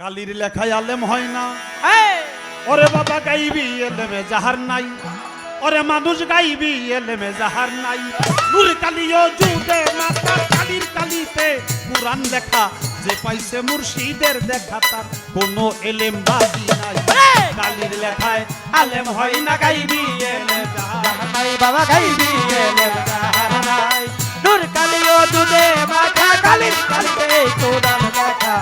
কালির লেখায় আলেম হয় না। ওরে বাবা গাইবি এলেমে যাহার নাই। ওরে মানুষ গাইবি এলেমে যাহার নাই। নূর কালিও জুদে মাতা কালির কালিতে পুরাণ লেখা। যে পাইছে মুর্শিদের দেখা তার কোনো এলেম বাজি নাই। কালির লেখায় আলেম হয় না গাইবি এলেম যাহার নাই। বাবা গাইবি এলেম যাহার নাই। নূর কালিও দুধে মাখা কালির কালিতে কোরআন লেখা।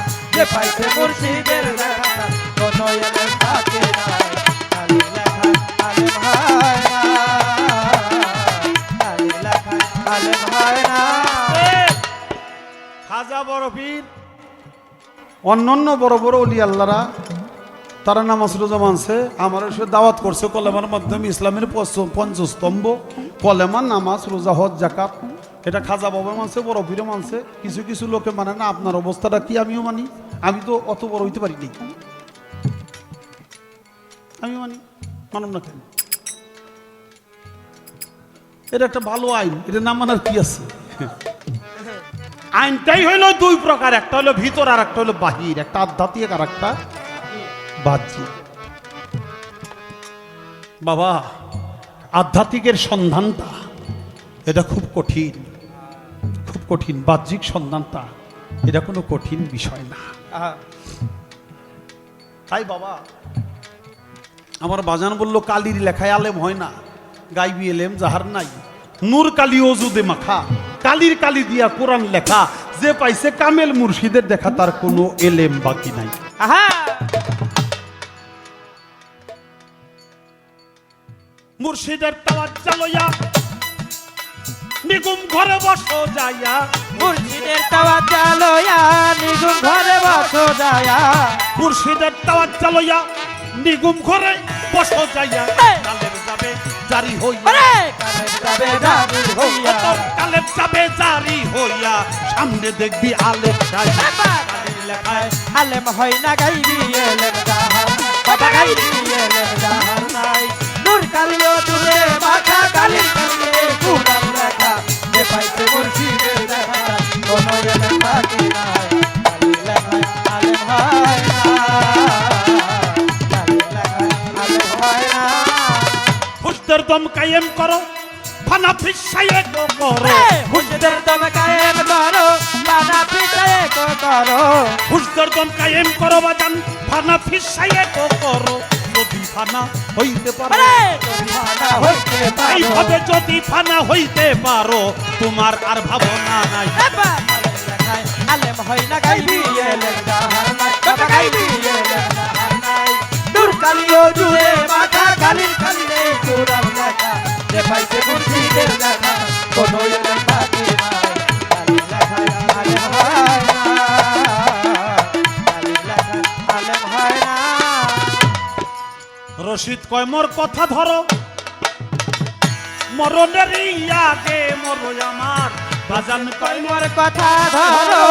খাজা বড় পীর অন্যান্য বড় বড় অলি আল্লাহরা, তারা নামাজ রোজা মানছে, আমার সে দাওয়াত করছে, কলেমার মাধ্যমে ইসলামের পঞ্চস্তম্ভ, কলেমা, নামাজ, রোজা, হজ জাকাত এটা খাজা বাবা মানছে বড় মানছে, কিছু কিছু লোকে মানে না, আপনার অবস্থাটা কি আমিও মানি? আমি তো অত বড় হইতে পারিনি। আমি মানি মানব না কেন? এটা একটা ভালো আইন এটা না মানার কি আছে? আইনটাই হইল দুই প্রকার, একটা হলো ভিতর আর একটা হলো বাহির, একটা আধ্যাত্মিক আর একটা বাহ্যিক। বাবা, আধ্যাত্মিকের সন্ধানটা, এটা খুব কঠিন খুব কঠিন, বাহ্যিক সন্ধানটা, এটা কোনো কঠিন বিষয় না। তাই বাবা। আমার বাজান বলল কালির লেখায় আলেম হয় না গাইবি এলেম যাহার নাই। নূর কালি অজুদে মাখা কালির কালি দিয়া কোরআন লেখা যে পাইছে কামেল মুর্শিদের দেখা তার কোনো এলেম বাকি নাই। আহা। মুর্শিদের তাওয়াজ্জা লইয়া নিগুম ঘরে বসো যাইয়া মুর্শিদের তাওয়া চালয়া নিগুম ঘরে বসো যায়া। মুর্শিদের লইয়া নিগুম ঘরে বসো যাইয়া। কালের যাবে জারি হইয়া। যাবে জারি হইয়া। কালের যাবে জারি হইয়া। সামনে দেখবি আলেম লেখায় আলেম হয় না গাইবি এলেম জাহার বাবা গাইবি এলেম জাহার নাই। নূর কালিও দম কায়েম করো। ফানা ফিসাইয়ে গো করো। এ, হুজদের দম কায়েম করো বাধা পিছায়ে কো করো। হুজদের দম কায়েম করো বাজান ফানা ফিসাইয়ে গো করো। যদি ফানা হইতে পারো আরে! হইতে পারো। এইভাবে যদি ফানা হইতে পারো তোমার আর ভাবনা নাই। আলেম হয় না গাইবি এলেম। রশিদ কয় মোর কথা ধরো। মরণের আগে মরো আমার। বাজান কয় মোর কথা ধরো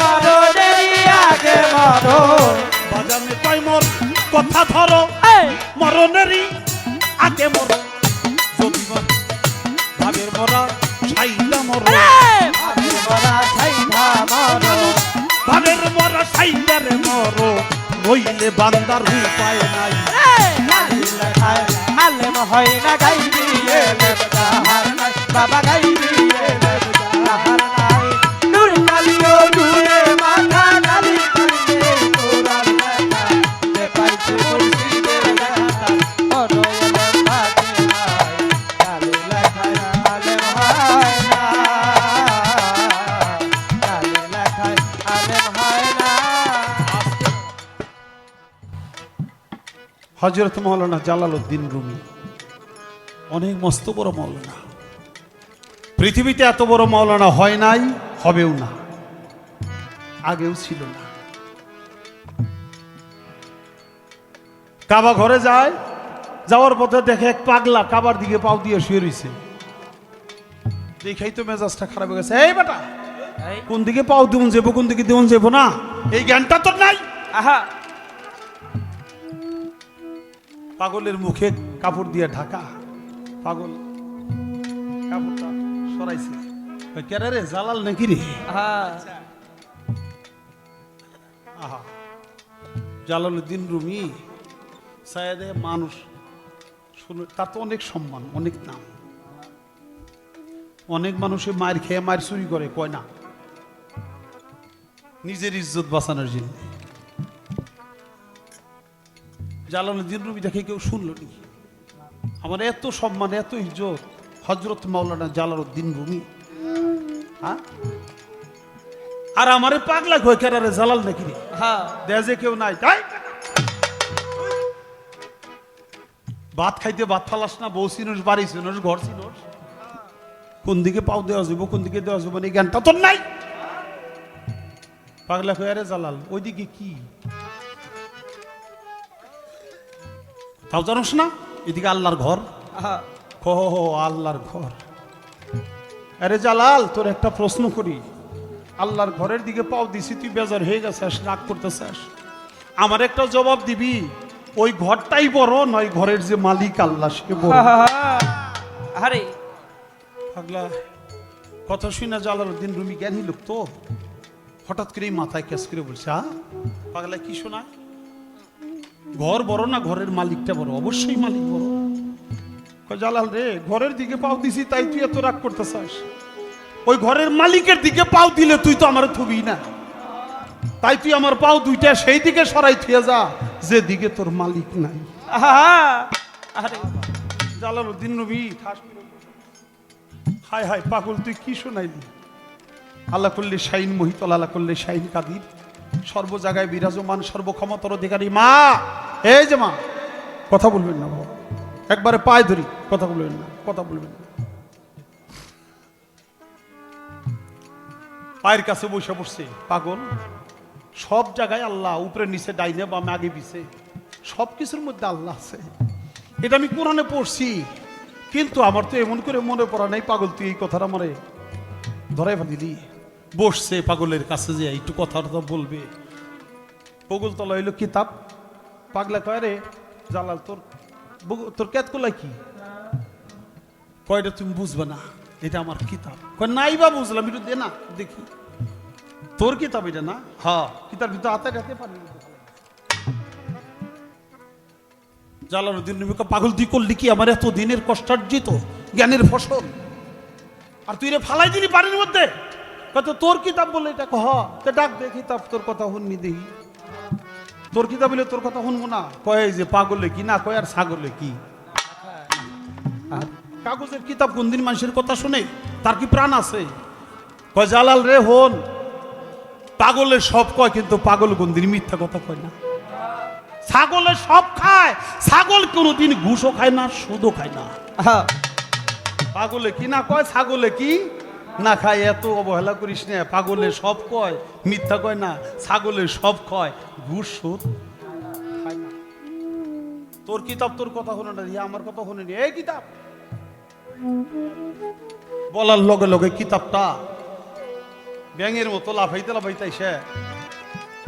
মরো দেরি আগে মরো। বাজান কয় মোর কথা ধরো এই। মরণেরই আগে মরো। যদি মর- ভাবের মরা। সাইলা মরো ভাবের মরা। ভাবের মরো নইলে বান্দার উপায় নাই। হয় না এলেম বাবা গাইবি হজরত মৌলানা জালালউদ্দিন রুমি। অনেক মস্ত বড় মৌলানা। পৃথিবীতে এত বড় মৌলানা হয় নাই হবেও না। আগেও ছিল না। কাবা ঘরে যায় যাওয়ার পথে দেখে এক পাগলা কাবার দিকে পাও দিয়ে শুয়ে রয়েছে দেখেই তো মেজাজটা খারাপ হয়ে গেছে। এই বেটা কোন দিকে পাও দিউন যাব কোন দিকে দিউন যাব না? এই জ্ঞানটা তো নাই? আহা। পাগলের মুখে কাপড় দিয়ে ঢাকা। পাগল কাপড়টা সরাইছে। কই, রে জালাল নাকি রে? আহা আহা জালালউদ্দিন রুমি সায়েদে মানুষ। শুনে তার তো অনেক সম্মান অনেক নাম অনেক মানুষে মায়ের খেয়ে মায়ের চুরি করে কয় না? নিজের ইজ্জত বাঁচানোর জন্য। জালালউদ্দিন রুমি দেখে কেউ শুনল নি? আমার এত সম্মান এত ইজ্জত। হজরত মাওলানা জালালউদ্দিন রুমি হ্যাঁ? আর আমারে পাগলা হয়ে কেরারে জালাল নাকি রে? হ্যাঁ। দেজে কেউ নাই তাই? ভাত খাইতে ভাত ফালাস না বউ চিনোস বাড়ি চিনোস ঘর চিনোস কোন দিকে পাও দেওয়া যাব কোন দিকে দেওয়া যাব না এই জ্ঞানটা তোর নাই। পাগলা হয়ে আরে জালাল ওইদিকে কি? তাও জানোস না এদিকে আল্লাহর ঘর। কহ আল্লাহর ঘর। আরে জালাল তোর একটা প্রশ্ন করি। আল্লাহর ঘরের দিকে পাও দিছি তুই বেজার হয়ে গেছিস রাগ করতেছিস আমার একটা জবাব দিবি ওই ঘরটাই বড় নয় ঘরের যে মালিক আল্লাহ সে বড়। আরে। পাগলা কথা শুনে জালালউদ্দিন রুমি জ্ঞানী লোক তো। হঠাৎ করেই মাথায় ক্যাশ করে বলছে হ্যাঁ পাগলা কি শোনায় ঘর বড় না ঘরের মালিকটা বড়? অবশ্যই মালিক বড়। জালাল রে ঘরের দিকে পাও দিছি তাই তুই এত রাগ করতেছাস? ওই ঘরের মালিকের দিকে পাও দিলে তুই তো আমার থবি না। তাই তুই আমার পাও দুইটা সেই দিকে সরাই থুয়ে যা যে দিকে তোর মালিক নাই। আরে জালালউদ্দিন নবী হায় হায় পাগল তুই কি শোনাইলি? আল্লাহ করলে শাইন মহিতল আল্লাহ করলে শাইন কাদির। সর্ব জায়গায় বিরাজমান সর্বক্ষমতার অধিকারী মা। এই যে মা, কথা বলবেন না একবারে পায়ে ধরি, কথা বলবেন না, কথা বলবেন না। পায়ের কাছে বসে পড়ছে পাগল। সব জায়গায় আল্লাহ, উপরে নিচে ডাইনে বামে আগে পিছে। সব কিছুর মধ্যে আল্লাহ আছে। এটা আমি কোরআনে পড়ছি। কিন্তু আমার তো এমন করে মনে পড়া নাই, পাগল, তুই এই কথাটা মনে ধরাই দিলি। বসছে পাগলের কাছে যে একটু কথাটা বলবে। বগুল তলা হইল কিতাব পাগলা কয় রে? জালাল তোর তোর ক্যাত কোলা কি? কয়টা তুমি বুঝবে না? এটা আমার কিতাব। কয় নাই বা বুঝলাম একটু দে না দেখি। তোর কিতাব এটা না? হ্যাঁ। কিতাব ভিতরে হাতে রাখতে পারি জালালউদ্দিন নবীকে পাগল তুই করলি কি? আমার এত দিনের কষ্টার্জিত জ্ঞানের ফসল। আর তুই রে ফালাই দিলি বাড়ির মধ্যে? কত তোর কিতাব বলে এটা কহ? তে ডাক দে কিতাব তোর কথা শুননি দেখি তোর কিতাব বলে তোর কথা শুনব না। কয় যে পাগলে কি না কয় আর ছাগলে কি? আর কাগজের কিতাব কোনদিন মানুষের কথা শুনে? তার কি প্রাণ আছে? কয় জালাল রে হন। পাগলে সব কয় কিন্তু পাগল কোনদিন মিথ্যা কথা কয় না। ছাগলে সব খায়। ছাগল কোনোদিন ঘুষও খায় না সুদও খায় না। হ্যাঁ। পাগলে কি না কয় ছাগলে কি? না খায়, এত অবহেলা করিস না, পাগলে সব কয়, মিথ্যা কয় না, ছাগলে সব কয় ঘুষ সুদ তোর কিতাব, তোর কথা শুনে না আমার কথা নি। এই কিতাব! বলার লগে লগে কিতাবটা ব্যাঙের মতো লাফাইতে লাফাইতে এসে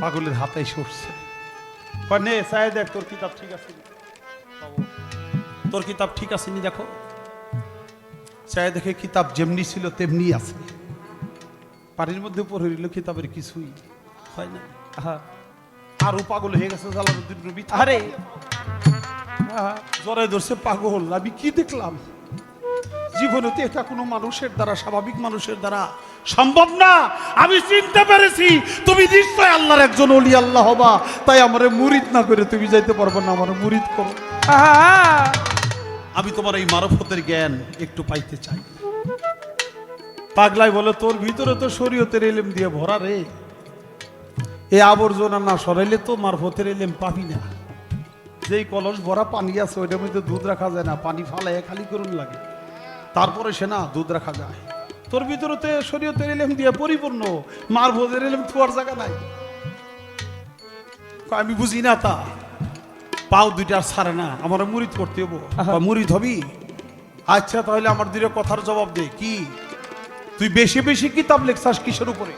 পাগলের হাতে চাই দেখ, তোর কিতাব ঠিক আছে? তোর কিতাব ঠিক আছে নি, দেখো। চাই দেখে কিতাব যেমনি ছিল তেমনি আছে। পানির মধ্যে পড়ে রইল কিতাবের কিছুই হয় না। হ্যাঁ আরও পাগল হয়ে গেছে জালালউদ্দিন নবী। আরে। জরে ধরছে পাগল আমি কি দেখলাম? জীবনে তো এটা কোনো মানুষের দ্বারা স্বাভাবিক মানুষের দ্বারা সম্ভব না। আমি চিনতে পেরেছি তুমি নিশ্চয় আল্লাহর একজন অলি আল্লাহ হবা। তাই আমার মুরিদ না করে তুমি যাইতে পারব না আমার মুরিদ করো। আহা! আমি তোমার এই মারফতের জ্ঞান একটু পাইতে চাই। পাগলাই বলে, তোর ভিতরে তো শরীয়তের এলেম দিয়ে ভরা রে। এ আবর্জনা না সরাইলে তো মারফতের এলেম পাবি না। যেই কলস ভরা পানি আছে, ওইটার মধ্যে দুধ রাখা যায় না। পানি ফালাই খালি করুন লাগে। তারপরে সে না দুধ রাখা যায়। তোর ভিতরে তো শরীয়তের এলেম দিয়ে পরিপূর্ণ। মারফতের এলেম থুয়ার জায়গা নাই। আমি বুঝি না তা। পাও দুইটা ছাড়ে না আমার মুরিদ করতে হব। মুরিদ হবি? আচ্ছা তাহলে আমার দুটো কথার জবাব দে কি? তুই বেশি বেশি কিতাব লেখছাস কিসের উপরে?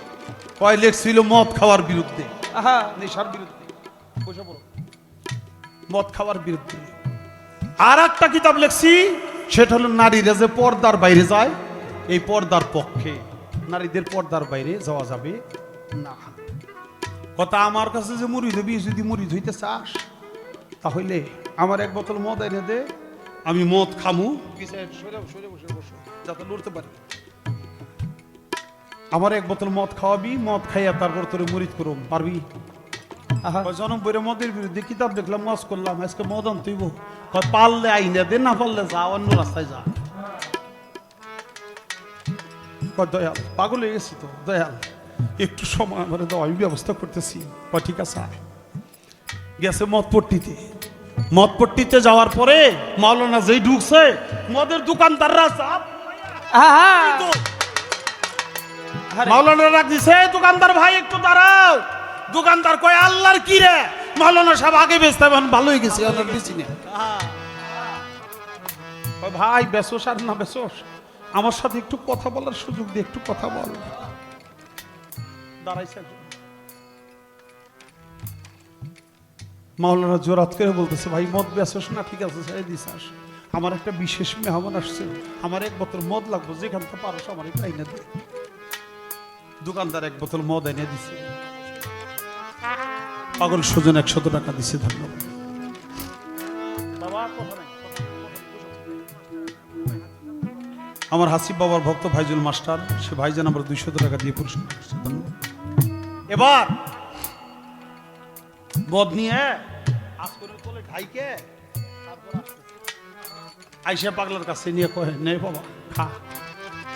কয় লেখছিল মদ খাওয়ার বিরুদ্ধে। আহা! নেশার বিরুদ্ধে। বসে পড়ো। মদ খাওয়ার বিরুদ্ধে। আর একটা কিতাব লেখছি সেটা হলো নারীরা যে পর্দার বাইরে যায় এই পর্দার পক্ষে। নারীদের পর্দার বাইরে যাওয়া যাবে না। কথা আমার কাছে যে মুড়ি ধবি যদি মুড়ি ধুইতে চাস তাহলে আমার এক বোতল মদ এনে দে আমি মদ খামু। যাতে লড়তে পারি। আমার এক বোতল মদ খাওয়াবি মদ খাইয়া তারপর তোরে মুড়িদ করুম পারবি? জনম বইরে মদের বিরুদ্ধে কিতাব দেখলাম মজ করলাম আজকে মদ আনতেইব। পারলে আইনে দে না পারলে যা অন্য রাস্তায় যা। দয়াল পাগল হয়ে গেছি তো দয়াল। একটু সময় আমার দাও আমি ব্যবস্থা করতেছি। ঠিক আছে। গেছে মদ পট্টিতে মদ পট্টিতে যাওয়ার পরে মাওলানা যেই ঢুকছে মদের দোকানদাররা আরে, মাওলানা দিছে দোকানদার ভাই একটু দাঁড়াও। দোকানদার কয় আল্লাহর কি রে? মাওলানা সাহেব আগে বেচতে এখন ভালো হয়ে গেছে অনেক বেশি না ভাই বেসোস আর না বেসোস আমার সাথে একটু কথা বলার সুযোগ দিয়ে একটু কথা বল। দাঁড়াইছে মাওলানা জোরাত করে বলতেছে, ভাই, মদ বেসোস না, ঠিক আছে, ছেড়ে দিস, আস। আমার একটা বিশেষ মেহমান আসছে। আমার এক বোতল মদ লাগবে, যেখান থেকে পারো আমার একটু আইনে দে দোকানদার এক বোতল মদ এনে দিছে। পাগল সুজন একশত টাকা দিছে, ধন্যবাদ। আমার হাসিব বাবার ভক্ত ভাইজুল মাস্টার, সে ভাইজান আমার দুইশত টাকা দিয়ে পুরস্কার এবার মদ নিয়ে? আজ করে তোলে ঢাইকে আইসা পাগলার কাছে নিয়ে কহে নে বাবা খা।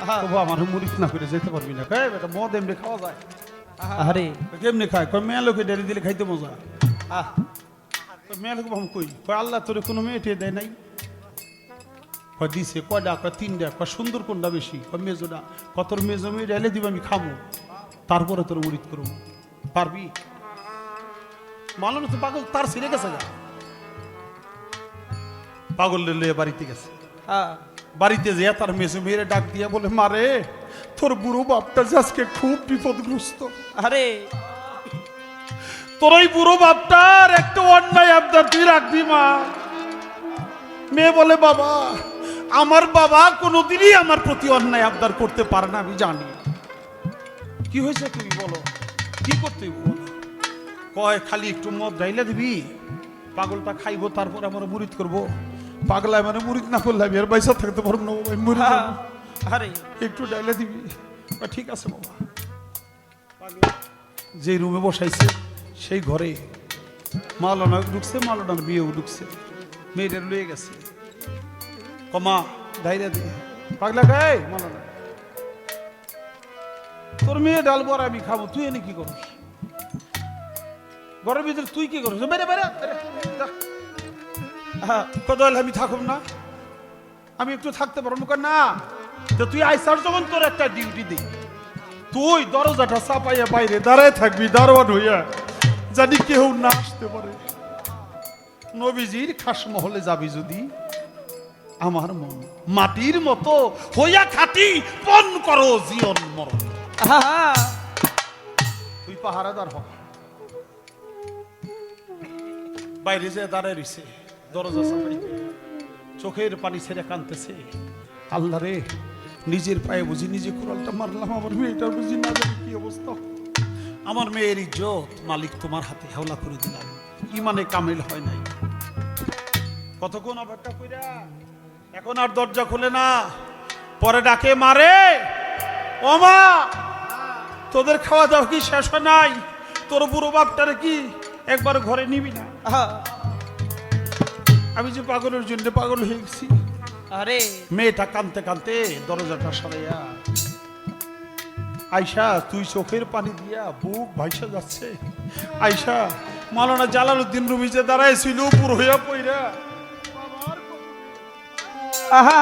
আহা, তবু আমার মুড়িত না করে যেতে পারবি না। কয়ে বেটা মদ এমনি খাওয়া যায়? আরে, কেমনি খায়? কয় মেয়ে লোকে ডেরি দিলে খাইতে মজা। আহ, কয় মেয়ে লোক ভাম কই? কয় আল্লাহ তোরে কোনো মেয়ে টেয়ে দেয় নাই। কয় দিছে কয়টা কয় তিনটা কয় সুন্দর কোনটা বেশি? কয় মেজোটা কত মেজো মেয়ে ঢেলে দিব আমি খাব তারপরে তোর মুড়িত করব। পারবি? মালন পাগল তার ছিঁড়ে গেছে গা। পাগল লয়ে বাড়িতে গেছে। আহ, বাড়িতে যে তার মেজো মেয়েরে ডাক দিয়া বলে মারে তোর বুড়ো বাপটা যে আজকে খুব বিপদগ্রস্ত। আরে, তোর ওই বুড়ো বাপটার একটা অন্যায় আবদার তুই রাখবি মা। মেয়ে বলে বাবা আমার বাবা কোনোদিনই আমার প্রতি অন্যায় আবদার করতে পারে না আমি জানি। কি হয়েছে তুমি বলো? কি করতে বলো? কয় খালি একটু মদ ডাইলে দিবি পাগলটা খাইবো তারপর আমার মুরিদ করব। পাগলায় মানে মুরিদ না করলে আমি আর পয়সা থাকতে পারব না আরে, একটু ডাইলে দিবি। ঠিক আছে বাবা। যে রুমে বসাইছে সেই ঘরে মালানা ঢুকছে মালানার বিয়েও ঢুকছে। মেয়েটা লয়ে গেছে। কমা ডাইরে দে। পাগলা গায়ে মালানা তোর মেয়ে ডাল বড় আমি খাব তুই এনে কি করিস? ঘরের ভিতরে তুই কি করিস বেরে বেরে হলে আমি থাকুম না। আমি একটু থাকতে পারব না। তো তুই আইসার যখন তোর একটা ডিউটি দিই তুই দরজাটা চাপাইয়া বাইরে দাঁড়ায় থাকবি দারোয়ান হইয়া। জানি কেউ না আসতে পারে। নবীজির খাস মহলে যাবি যদি আমার মন মাটির মতো হইয়া খাটি পণ করো জীবন মরণ। তুই পাহারাদার হ। বাইরে যে দাঁড়ায় রইছে, দরজা চাপাইতে চোখের পানি ছেড়ে কানতেছে আল্লাহ রে, নিজের পায়ে বুঝি, নিজে কোরালটা মারলাম, আমার মেয়েটার বুঝি না জানি কি অবস্থা। আমার মেয়ের ইজ্জত, মালিক তোমার হাতে হাওলা করে দিলাম। ইমানে কামিল হয় নাই। কতক্ষণ অপেক্ষা কইরা? এখন আর দরজা খুলে না। পরে ডাকে, মারে, ও মা, তোদের খাওয়া দাওয়া কি শেষ হয় নাই? তোর বুড়ো বাপটারে কি একবার ঘরে নিবি না? আমি যে পাগলের জন্য পাগল হয়ে গেছি। আরে, মেয়েটা কানতে কানতে দরজাটা সরাইয়া আয়সা তুই চোখের পানি দিয়া বুক ভাইসা যাচ্ছে। আয়সা মালানা জালালউদ্দিন রুমি যে দাঁড়াইছিল পুরো হইয়া পইরা আহা,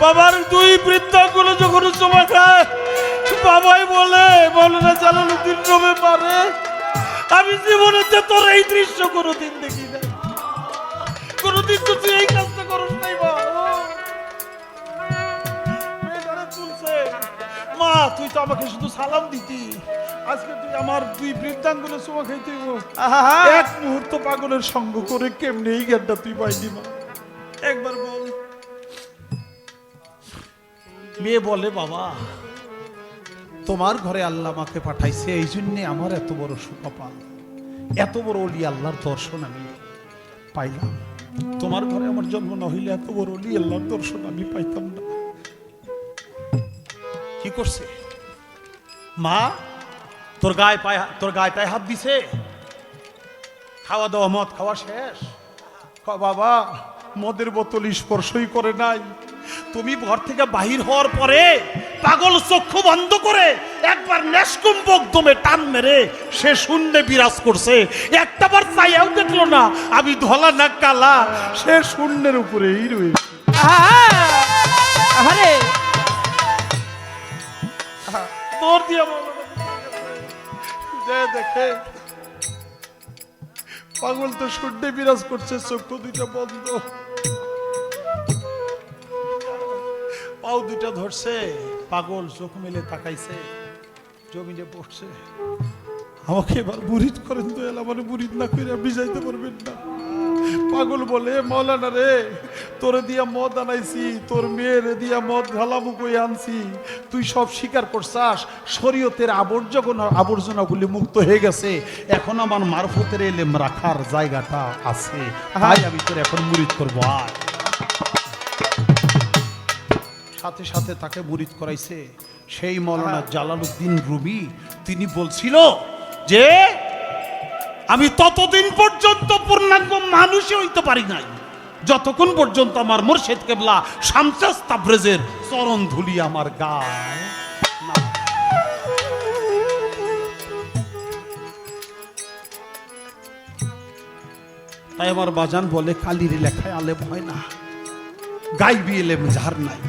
বাবার দুই বৃদ্ধাগুলো যখন জমা খায় বাবাই বলে বলে না জালালউদ্দিন রুমে পারে। আমি জীবনেতে তোর এই দৃশ্য কোনোদিন দেখি না কোনোদিন তো তুই এই কাজটা করস নাই মা তুই তো আমাকে শুধু সালাম দিতি। আজকে তুই আমার দুই বৃদ্ধাঙ্গুলো চুমা খাইতে এক মুহূর্ত পাগলের সঙ্গ করে কেমনে এই জ্ঞানটা তুই পাইলি মা? একবার বল। মেয়ে বলে বাবা তোমার ঘরে আল্লাহ আমাকে পাঠাইছে এই জন্যে আমার এত বড় সুকপাল এত বড় অলি আল্লাহর দর্শন আমি পাইলাম। তোমার ঘরে আমার জন্ম না হইলে এত বড় অলি আল্লাহর দর্শন আমি পাইতাম না। কি করছে? মা, তোর গায়ে পায়ে তোর গায়ে পায়ে হাত দিছে? খাওয়া দাওয়া মদ খাওয়া শেষ? বাবা, মদের বোতল স্পর্শই করে নাই। তুমি ঘর থেকে বাহির হওয়ার পরে পাগল চক্ষু বন্ধ করে একবার নেশকুম্বক দমে টান মেরে সে শূন্যে বিরাজ করছে। একটা বার চাইয়াও দেখল না আমি ধলা না কালা সে শূন্যের উপরেই রয়েছে। আরে দৌড় দিয়ে যে দেখে পাগল তো শূন্যে বিরাজ করছে চক্ষু দুইটা বন্ধ। পাও দুইটা ধরছে। পাগল চোখ মেলে তাকাইছে, জমিনে পড়ছে আমাকে এবার বুরিদ করেন তো, এলা মানে বুরিদ না করে যাইতে পারবেন না। পাগল বলে মৌলানা রে, তোরে দিয়া মদ আনাইছি, তোর মেয়েরে দিয়া মদ ঢালামু কই আনছি। তুই সব স্বীকার করছাস, শরীয়তের আবর্জনা আবর্জনাগুলি মুক্ত হয়ে গেছে। এখন আমার মারফতের এলেম রাখার জায়গাটা আছে। তাই আমি তোর এখন মুরিদ করব, আয়। সাথে সাথে তাকে মুরিদ করাইছে। সেই মৌলানা জালালউদ্দিন রুমি তিনি বলছিল যে আমি ততদিন পর্যন্ত পূর্ণাঙ্গ মানুষই হইতে পারি নাই। যতক্ষণ পর্যন্ত আমার মুর্শেদ কেবলা শামসাস তাবরেজের চরণ ধুলি আমার গায় তাই আমার বাজান বলে কালির লেখায় আলেম হয় না। গাইবি এলেম যার নাই।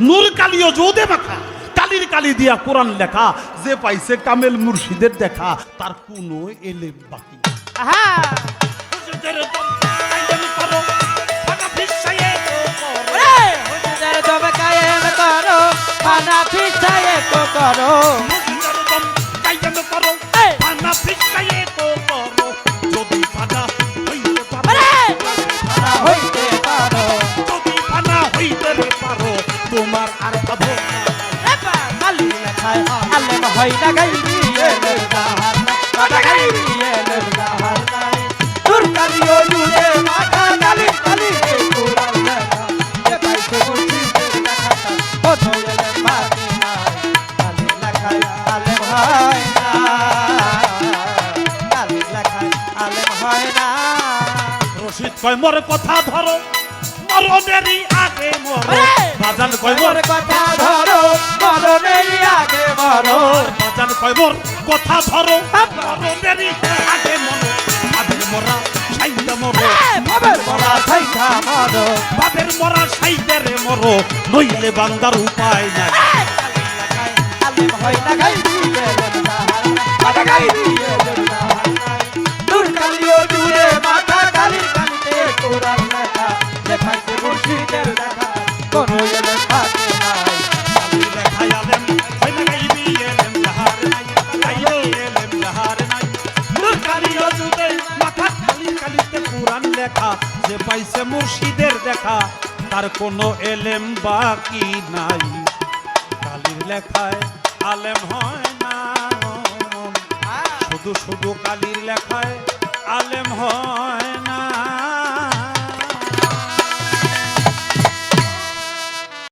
নূর কালিও যৌদে মাখা কালির কালি দিয়া কোরআন লেখা যে পাইছে কামেল মুর্শিদের দেখা তার কোনো এলে বাকি করো, কয় মোর কথা ধরো মরণেরই আগে মরো! বাজান কয় মোর কথা ধরো মরণের আগে মরো। বাজান কয় মোর কথা ধরো! মরণেরই আগে মরো। আগে মরা সাইদা মরো বাবার মরা থাইকা মরো। বাবের মরা সাইদারে মরো নইলে বান্দার উপায় নাই। হয়। না গাইবি এলেম জাহার বাবা গাইবি তার কোনো এলেম বাকি নাই। কালির লেখায় আলেম হয় না শুধু শুধু কালির লেখায় আলেম হয়